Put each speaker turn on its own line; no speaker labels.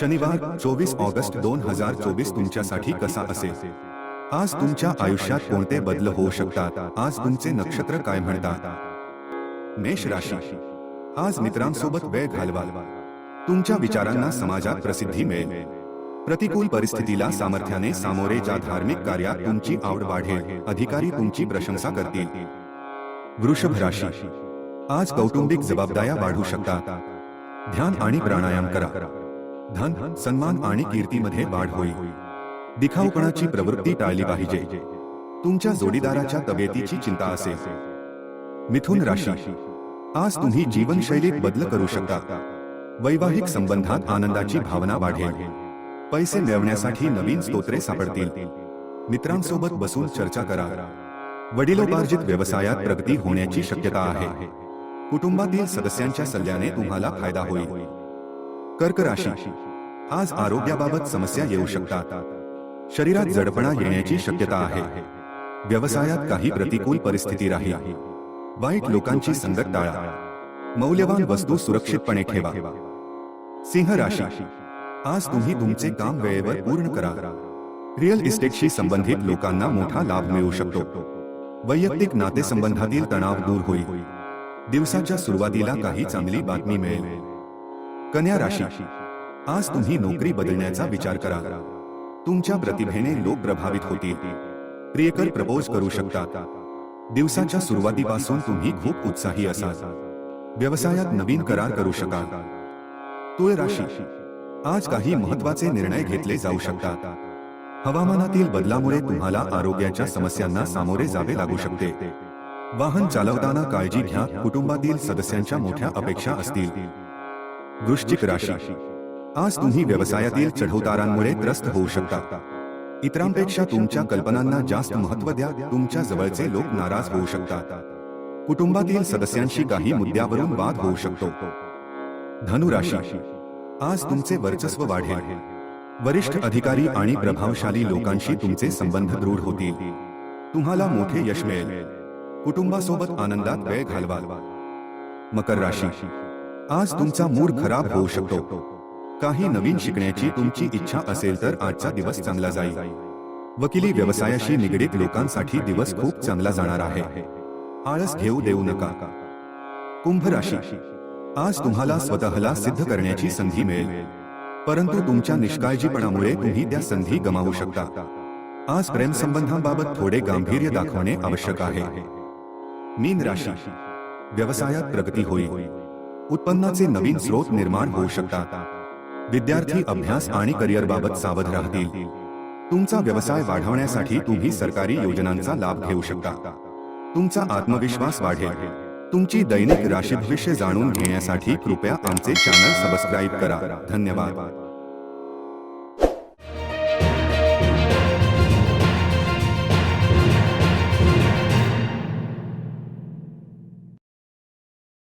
शनिवार, चोवीस ऑगस्ट दोन हज़ार चोवीस तुमच्यासाठी कसा असेल? आज तुमच्या आयुष्यात कोणते बदल होऊ शकतात? आज तुमचे नक्षत्र काय म्हणतात? मेष राशी. आज मित्रांसोबत वेळ घालवा तुमच्या विचारांना समाजात प्रसिद्धी मिळेल. प्रतिकूल परिस्थितीला सामर्थ्याने सामोरे जा, धार्मिक कार्यात तुमची आवड वाढेल. अधिकारी तुमची प्रशंसा करतील. वृषभ राशी. आज कौटुंबिक जबाबदाऱ्या वाढू शकतात. ध्यान आणि प्राणायाम करा. धन सन्मान आणि कीर्तीमध्ये वाढ होईल. दिखाऊपणाची प्रवृत्ती टाळली पाहिजे. तुमच्या जोडीदाराच्या तब्येतीची चिंता असेल. मिथुन राशी. आज तुम्ही जीवनशैलीत बदल करू शकता. वैवाहिक संबंधात आनंदाची भावना वाढेल. पैसे मिळवण्यासाठी नवीन स्तोत्रे सापडतील. मित्रांसोबत बसून चर्चा करा. वडिलोपार्जित व्यवसायात प्रगती होण्याची शक्यता आहे. कुटुंबातील सदस्यांच्या सल्ल्याने तुम्हाला फ़ायदा होईल. कर्क राशी. आज आरोग्याबाबत समस्या येऊ शकतात. शरीरात जडपणा येण्याची शक्यता आहे. व्यवसायात काही प्रतिकूल परिस्थिती राहील. वाईट लोकांची संगत टाळा. मौल्यवान वस्तू सुरक्षितपणे ठेवा. सिंह राशी. आज तुम्ही तुमचे काम वेळेवर पूर्ण करा. रिअल इस्टेटशी संबंधित लोकांना मोठा लाभ मिळू शकतो. वैयक्तिक नातेसंबंधातील तणाव दूर होईल. दिवसाच्या सुरुवातीला काही चांगली बातमी मिळेल. कन्या राशी. आज तुम्ही नोकरी बदलण्याचा विचार करा. तुमच्या प्रतिभेने लोक प्रभावित होतील. प्रियकर प्रपोज करू शकतात. दिवसाच्या सुरुवातीपासून तुम्ही खूप उत्साही असाल. व्यवसायात नवीन करार करू शकाल. तुळ राशी. आज काही महत्त्वाचे निर्णय घेतले जाऊ शकतात. हवामानातील बदलामुळे तुम्हाला आरोग्याच्या समस्यांना सामोरे जावे लागू शकते. वाहन चालवताना काळजी घ्या. कुटुंबातील सदस्यांच्या मोठ्या अपेक्षा असतील. वृश्चिक राशी. आज तुम्ही व्यवसायातील चढउतारांमुळे त्रस्त होऊ शकता. इतरांपेक्षा तुमच्या कल्पनांना जास्त महत्त्व द्या. तुमच्या जवळचे लोक नाराज होऊ शकतात. कुटुंबातील सदस्यांशी काही मुद्द्यावरून वाद होऊ शकतो. धनुराशी. आज तुमचे वर्चस्व वाढेल. वरिष्ठ अधिकारी आणि प्रभावशाली लोकांशी तुमचे संबंध दृढ होतील. तुम्हाला मोठे यश मिळेल. कुटुंबासोबत आनंदात वेळ घालवा मकर राशी. आज तुमचा मूड खराब होऊ शकतो. काही नवीन शिकण्याची तुमची इच्छा असेल तर आजचा दिवस चांगला जाईल. वकिली व्यवसायाशी निगडीत लोकांसाठी दिवस खूप चांगला जाणार आहे. आळस घेऊ देऊ नका. कुंभ राशी आज तुम्हाला स्वतःला सिद्ध करण्याची संधी मिळेल. परंतु तुमच्या निष्काळजीपणामुळे तुम्ही त्या संधी गमावू शकता. आज प्रेम संबंधांबाबत थोडे गांभीर्य दाखवणे आवश्यक आहे. मीन राशी व्यवसायात प्रगती होईल. उत्पन्नाचे नवीन स्रोत निर्माण होऊ शकतात. विद्यार्थी अभ्यास आणि करिअर बाबत सावध राहतील. तुमचा व्यवसाय वाढवण्यासाठी तुम्ही सरकारी योजनांचा लाभ घेऊ शकता. तुमचा आत्मविश्वास वाढेल. तुमची दैनिक राशी भविष्य जाणून घेण्यासाठी कृपया आमचे चॅनल सबस्क्राईब करा. धन्यवाद.